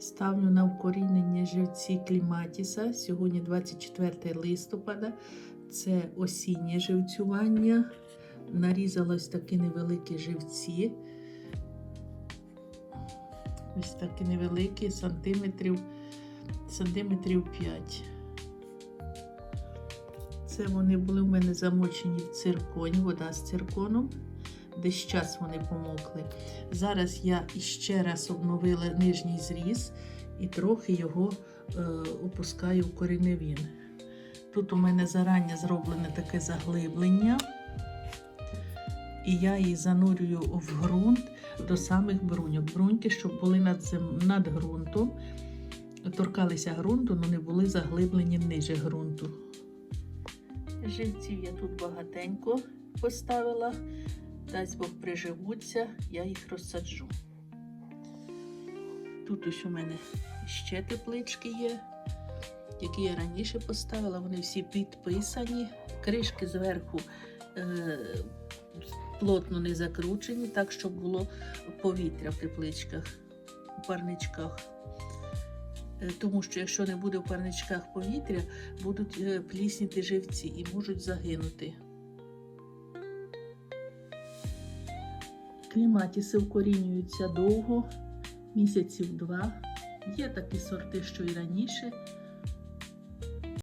Ставлю на вкорінення живці кліматіса. Сьогодні 24 листопада. Це осіннє живцювання. Нарізала ось такі невеликі живці. Ось такі невеликі, сантиметрів, сантиметрів 5. Це вони були в мене замочені в цирконі, вода з цирконом. Десь час вони помокли. Зараз я іще раз обновила нижній зріз і трохи його е, опускаю в кореневін. Тут у мене зарані зроблене таке заглиблення, і я її занурюю в ґрунт до самих бруньок. Бруньки, щоб були над, зем... над ґрунтом, торкалися ґрунту, але не були заглиблені ниже ґрунту. Живців я тут багатенько поставила. Дасть Бог приживуться, я їх розсаджу. Тут ось у мене ще теплички є, які я раніше поставила, вони всі підписані. Кришки зверху е, плотно не закручені, так, щоб було повітря в тепличках, у парничках. Е, Тому що якщо не буде в парничках повітря, будуть е, плісніти живці і можуть загинути. Кліматіси вкорінюються довго, місяців два. Є такі сорти, що і раніше